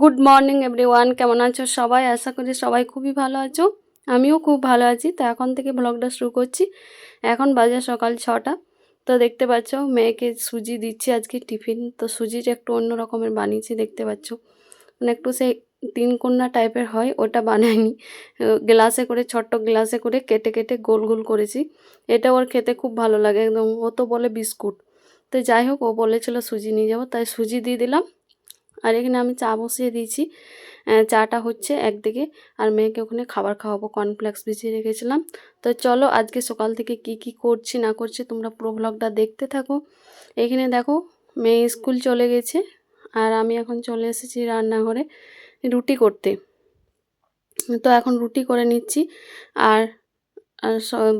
Good morning everyone কেমন আছো সবাই? আশা করি সবাই খুবই ভালো আছো। আমিও খুব ভালো আছি। তো এখন থেকে ব্লগটা শুরু করছি। এখন বাজে সকাল ছটা। তো দেখতে পাচ্ছ, মেয়েকে সুজি দিচ্ছি আজকে টিফিন। তো সুজিটা একটু অন্য রকমের বানিয়েছি, দেখতে পাচ্ছ। মানে একটু সেই তিন কন্যা টাইপের হয়, ওটা বানাইনি। গ্লাসে করে, ছোট্ট গ্লাসে করে কেটে কেটে গোল গোল করেছি। এটা ওর খেতে খুব ভালো লাগে। একদম, ও তো বলে বিস্কুট। তো যাই হোক, ও বলেছিল সুজি নিয়ে যাব। তাই সুজি দিয়ে দিলাম। আর এখানে আমি চা বসিয়ে দিয়েছি। চাটা হচ্ছে একদিকে। আর মেয়েকে ওখানে খাবার খাওয়াবো কর্নফ্লেক্স ভিজিয়ে রেখেছিলাম। তো চলো আজকে সকাল থেকে কি কি করছি, না করছি তোমরা পুরো ব্লগটা দেখতে থাকো। এখানে দেখো মেয়ে স্কুল চলে গেছে। আর আমি এখন চলে এসেছি রান্নাঘরে রুটি করতে। তো এখন রুটি করে নিচ্ছি। আর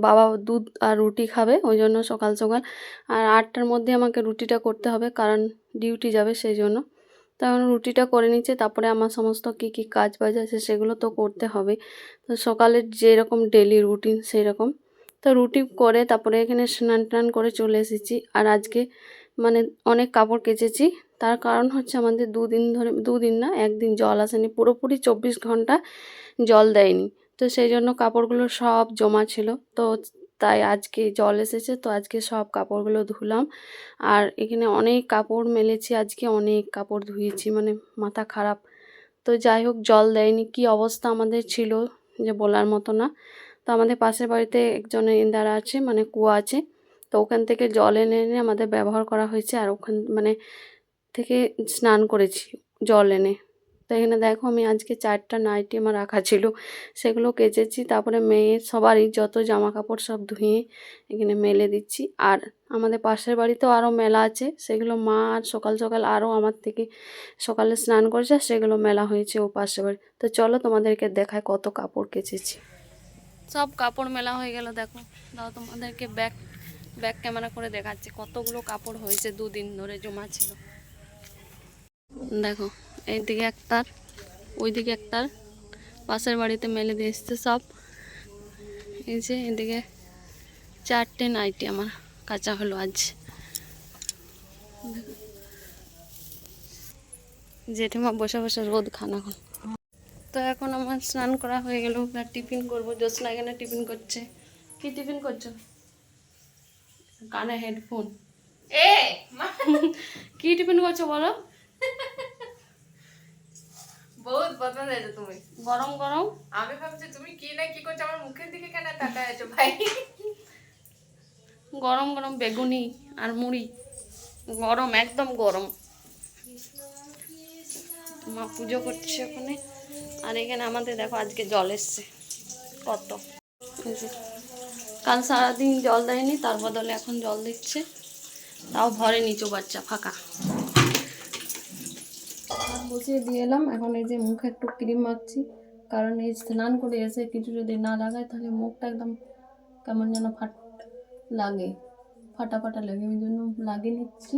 বাবা দুধ আর রুটি খাবে, ওই জন্য সকাল সকাল। আর আটটার মধ্যে আমাকে রুটিটা করতে হবে, কারণ ডিউটি যাবে সেই জন্য। তো এখন রুটিটা করে নিচ্ছে, তারপরে আমার সমস্ত কী কী কাজ বাজ আছে সেগুলো তো করতে হবে। তো সকালের যেরকম ডেলি রুটিন সেই রকম তো রুটি করে তারপরে এখানে স্নান টান করে চলে এসেছি। আর আজকে মানে অনেক কাপড় কেচেছি, তার কারণ হচ্ছে আমাদের দুদিন ধরে, দুদিন না, একদিন জল আসেনি। পুরোপুরি চব্বিশ ঘণ্টা জল দেয়নি। তো সেই জন্য কাপড়গুলো সব জমা ছিল। তো তাই আজকে জল এসেছে, তো আজকে সব কাপড়গুলো ধুলাম। আর এখানে অনেক কাপড় মেলেছি, আজকে অনেক কাপড় ধুয়েছি মানে মাথা খারাপ। তো যাই হোক, জল দেয়নি, কি অবস্থা আমাদের ছিল যে বলার মতো না। তো আমাদের পাশের বাড়িতে একজনের ইন্দারা আছে মানে কুয়া আছে, তো ওখান থেকে জল এনে এনে আমাদের ব্যবহার করা হয়েছে, আর ওখান মানে থেকে স্নান করেছি জল এনে। তো এখানে দেখো আমি আজকে চারটা নাইটি আমার রাখা ছিল। সেগুলো কেচেছি, তারপরে মেয়ের সবারই যত জামা কাপড় সব ধুয়ে এখানে মেলে দিচ্ছি। আর আমাদের পাশের বাড়িতেও আরও মেলা আছে, সেগুলো মা আর সকাল সকাল আরও আমার থেকে সকালে স্নান করেছে সেগুলো মেলা হয়েছে ও পাশের বাড়ি। তো চলো তোমাদেরকে দেখায় কত কাপড় কেচেছি। সব কাপড় মেলা হয়ে গেল, দেখো। দাও তোমাদেরকে ব্যাক ব্যাক ক্যামেরা করে দেখাচ্ছি কতগুলো কাপড় হয়েছে দুদিন ধরে জমা ছিল। দেখো এইদিকে একটার ওইদিকে একটার পাশের বাড়িতে মেলে দিয়ে এসছে সব। এই যে এদিকে চারটে নাইটি আমার কাঁচা হলো আজ। জেঠিমা বসে বসে রোদ খানা হল তো এখন আমার স্নান করা হয়ে গেল টিফিন করব। জ্যোৎস্না এখানে টিফিন করছে। কি টিফিন করছ? কানে হেডফোন। এ কি টিফিন করছ বলো? বহুত বদলা দিয়েছ তুমি। গরম গরম? আমি ভাবছি তুমি কি না কি করছ? আমার মুখের দিকে কেন তাকায় আছো ভাই? গরম গরম বেগুনি আর মুড়ি। গরম একদম গরম। মা পুজো করছে ওখানে। আর এখানে আমাদের দেখো আজকে জল এসছে। কত? কাল সারাদিন জল দেয়নি তার বদলে এখন জল দিচ্ছে। তাও ভরে নিচু বাচ্চা ফাঁকা। বসিয়ে দিয়ে এলাম। এখন এই যে মুখে একটু ক্রিম মাখছি। কারণ এই স্নান করে এসে কিছু যদি না লাগায়, তাহলে মুখটা একদম কেমন যেন ফাট লাগে। ফাটা ফাটা লাগে, ওই জন্য লাগিয়ে নিচ্ছি।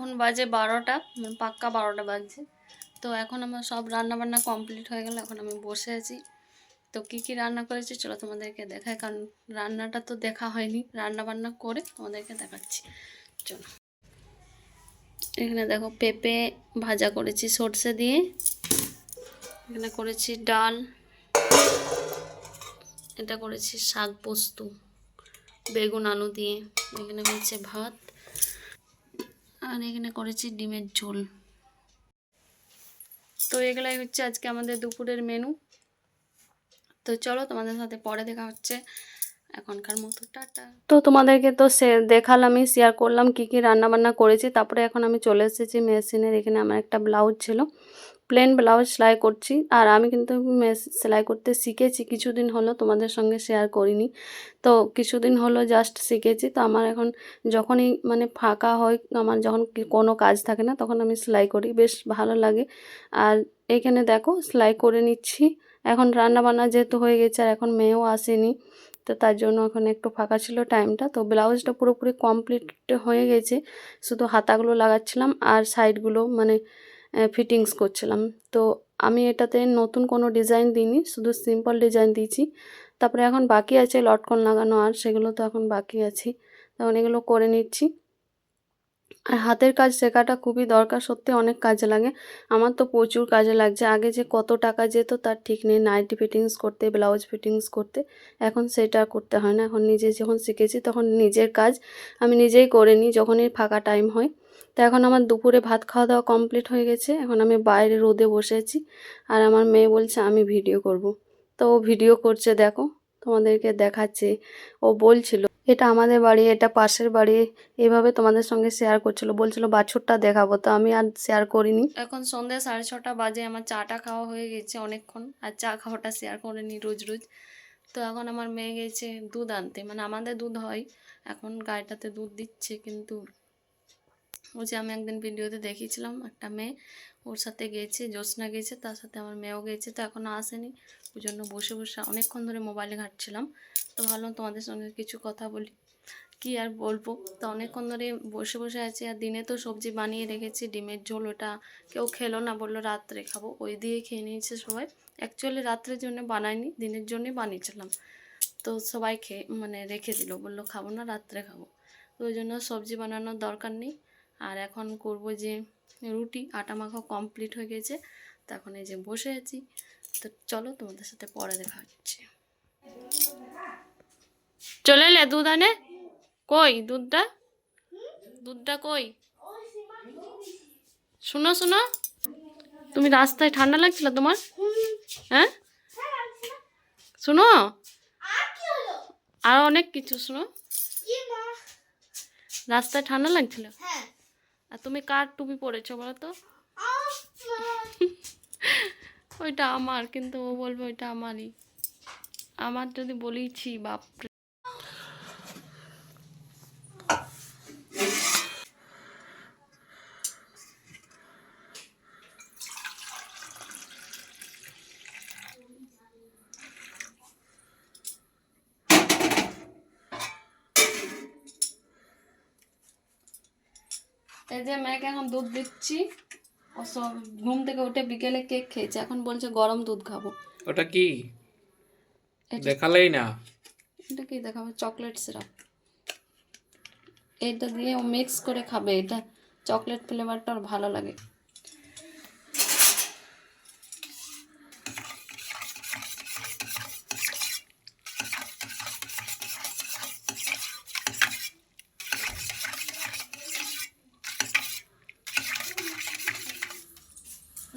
এখন বাজে বারোটা পাক্কা বারোটা বাজছে। তো এখন আমার সব রান্না বান্না কমপ্লিট হয়ে গেল, এখন আমি বসে আছি। তো কি কি রান্না করেছি চলো তোমাদেরকে দেখাই, কারণ রান্নাটা তো দেখা হয়নি। রান্না বান্না করে তোমাদেরকে দেখাচ্ছি। চলো। এখানে দেখো পেঁপে ভাজা করেছি সর্ষে দিয়ে। এখানে করেছি ডাল। এটা করেছি শাক পোস্ত, বেগুন আলু দিয়ে। এখানে হয়েছে ভাত। আর এখানে করেছি ডিমের ঝোল। তো এগুলাই হচ্ছে আজকে আমাদের দুপুরের মেনু তো চলো তোমাদের সাথে পরে দেখা হচ্ছে এখনকার মতো। টাটা। তো তোমাদেরকে তো সে দেখালামই শেয়ার করলাম কি কি রান্না বান্না করেছি। তারপরে এখন আমি চলে এসেছি মেশিনের, এখানে আমার একটা ব্লাউজ ছিল। প্লেন ব্লাউজ সেলাই করছি। আর আমি কিন্তু সেলাই করতে শিখেছি। কিছুদিন হলো তোমাদের সঙ্গে শেয়ার করিনি। তো কিছুদিন হলো জাস্ট শিখেছি। তো আমার এখন যখনই মানে ফাঁকা হয়, আমার যখন কোনো কাজ থাকে না, তখন আমি সেলাই করি। বেশ ভালো লাগে। আর এইখানে দেখো, সেলাই করে নিচ্ছি। এখন রান্না বান্না যেহেতু হয়ে গেছে, আর এখন মেয়েও আসেনি, তো তার জন্য এখন একটু ফাঁকা ছিল টাইমটা তো ব্লাউজটা পুরোপুরি কমপ্লিট হয়ে গেছে। শুধু হাতাগুলো লাগাচ্ছিলাম, আর সাইডগুলো মানে ফিটিংস করছিলাম। তো আমি এটাতে নতুন কোনো ডিজাইন দিইনি, শুধু সিম্পল ডিজাইন দিয়েছি। তারপরে এখন বাকি আছে লটকন লাগানো আর, সেগুলো তো এখন বাকি আছে। তখন এগুলো করে নিচ্ছি। আর হাতের কাজ শেখাটা খুবই দরকার, সত্যি অনেক কাজে লাগে। আমার তো প্রচুর কাজে লাগছে। আগে যে কত টাকা যেত, তার ঠিক নেই। নাইটি ফিটিংস করতে ব্লাউজ ফিটিংস করতে, এখন সেটা করতে হয় না। এখন নিজে যখন শিখেছি, তখন নিজের কাজ আমি নিজেই করে নিই, যখনই ফাঁকা টাইম হয়। তো এখন আমার দুপুরে ভাত খাওয়া দাওয়া কমপ্লিট হয়ে গেছে। এখন আমি বাইরে রোদে বসে আছি। আর আমার মেয়ে বলছে, আমি ভিডিও করব। তো ও ভিডিও করছে, দেখো, তোমাদেরকে দেখাচ্ছে। ও বলছিল, এটা আমাদের বাড়ি, এটা পাশের বাড়ি। এভাবে তোমাদের সঙ্গে শেয়ার করছিল। বলছিল, বাছুরটা দেখাবো। তো আমি আর শেয়ার করিনি। এখন সন্ধ্যে সাড়ে ছটা বাজে, আমার চাটা খাওয়া হয়ে গেছে অনেকক্ষণ। আর চা খাওয়াটা শেয়ার করিনি রোজ রোজ। তো এখন আমার মেয়ে গেছে দুধ আনতে। মানে আমাদের দুধ হয়, এখন গাইটাতে দুধ দিচ্ছে, কিন্তু ওই যে আমি একদিন ভিডিওতে দেখিয়েছিলাম একটা মেয়ে, ওর সাথে গেছে জ্যোৎস্না গেছে তার সাথে আমার মেয়েও গেছে তো এখনও আসেনি। ওই জন্য বসে বসে অনেকক্ষণ ধরে মোবাইলে ঘাঁটছিলাম। তো ভাবলাম তোমাদের সঙ্গে কিছু কথা বলি। কি আর বলব? তো অনেকক্ষণ ধরে বসে বসে আছি আর দিনে তো সবজি বানিয়ে রেখেছি, ডিমের ঝোল ওটা। কেউ খেলো না, বলল রাত্রে খাব। ওই দিয়ে খেয়ে নিয়েছে সবাই। অ্যাকচুয়ালি রাত্রের জন্য বানাইনি, দিনের জন্যই বানিয়েছিলাম। তো সবাই খেয়ে মানে রেখে দিল। বলল খাব না, রাত্রে খাব। তো ওই জন্য সবজি বানানোর দরকার নেই। আর এখন করব যে রুটি, আটা মাখা কমপ্লিট হয়ে গেছে। তো এখন এই যে বসে আছি। তো চলো তোমাদের সাথে পরে দেখা হচ্ছে। চলে এলে দুধ আনে? কই দুধটা? দুধটা কই? শুনো শুনো। তুমি রাস্তায় ঠান্ডা লাগছিল তোমার? হ্যাঁ? শুনো। আর অনেক কিছু, শুনো। রাস্তায় ঠান্ডা লাগছিল? আর তুমি কার টুপি পরেছো বলো তো ওইটা আমার কিন্তু ও বলবে ওইটা আমারই। আমার যদি বলিছি বাপরে। এই যে মেয়েকে এখন দুধ দিচ্ছি ও সব ঘুম থেকে উঠে বিকেলে কেক খেয়েছে। এখন বলছে গরম দুধ খাব। ওটা কি? দেখালেই না। এটা কি দেখাবো? Chocolate syrup. এটা দিয়ে ও মিক্স করে খাবে। এটা চকলেট ফ্লেভারটা ওর ভালো লাগে।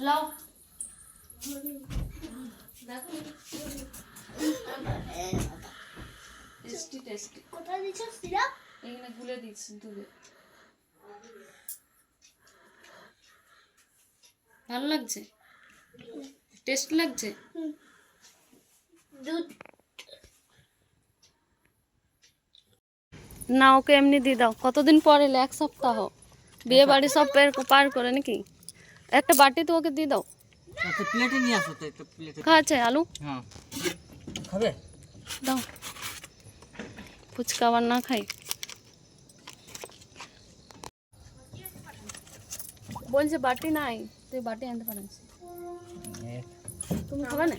লাও। টেস্টি টেস্টি কোথায় দিচ্ছ সিরাপ এখানে গুলে দিচ্ছি দুধে। ভালো লাগছে? টেস্ট লাগছে? দুধ। না ওকে এমনি দিয়ে দাও। কতদিন পর এলে? এক সপ্তাহ। বিয়ে বাড়ি সব পার করে নাকি? একটা বাটি তো ওকে দিয়ে দাও। তো প্লেটে নিয়ে আসো তো একটু প্লেটে। খাচ্ছে আলু? হ্যাঁ। খাবে? দাও। ফুচকা আবার না খাই। বলছে বাটি নাই তুই বাটি আনতে পারিস। তুমি খাবে না?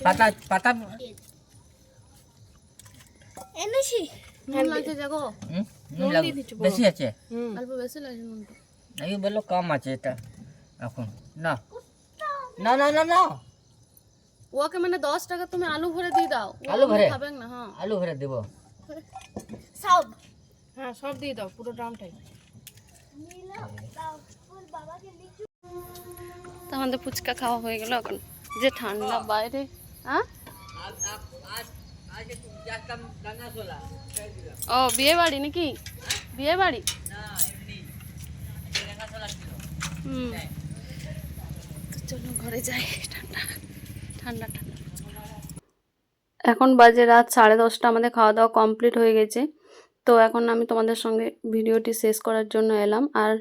পাতা পাতা। এনেছি। নুন লাগছে জাগো হুম, নুন লাগ- বেশি আছে? অল্প বেশি লাগছে নুনটা। আমি বলল কম আছে এটা। এখন না। না না না না। ওকে মানে দশ টাকা তুমি আলু ভরে দিয়ে দাও। আলু ভরে? খাবেন না হ্যাঁ। আলু ভরে দেবো। সব। হ্যাঁ সব দিয়ে দাও পুরো ড্রামটাই। তো আমাদের ফুচকা খাওয়া হয়ে গেল এখন। যে ঠান্ডা বাইরে হ্যাঁ? ও বিয়ে বাড়ি নাকি? বিয়ে বাড়ি যাই। ঠান্ডা ঠান্ডা এখন বাজে রাত সাড়ে দশটা, আমাদের খাওয়া দাওয়া কমপ্লিট হয়ে গেছে। তো এখন আমি তোমাদের সঙ্গে ভিডিওটি শেষ করার জন্য এলাম। আর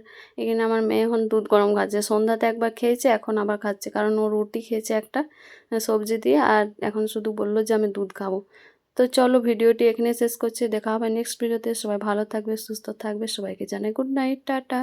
এখানে আমার মেয়ে এখন দুধ গরম খাচ্ছে। সন্ধ্যাতে একবার খেয়েছে, এখন আবার খাচ্ছে। কারণ ও রুটি খেয়েছে একটা সবজি দিয়ে। আর এখন শুধু বলল যে আমি দুধ খাব। তো চলো ভিডিওটি এখানে শেষ করছি। দেখা হবে নেক্সট ভিডিওতে। সবাই ভালো থাকবে, সুস্থ থাকবে। সবাইকে জানাই গুড নাইট, টাটা।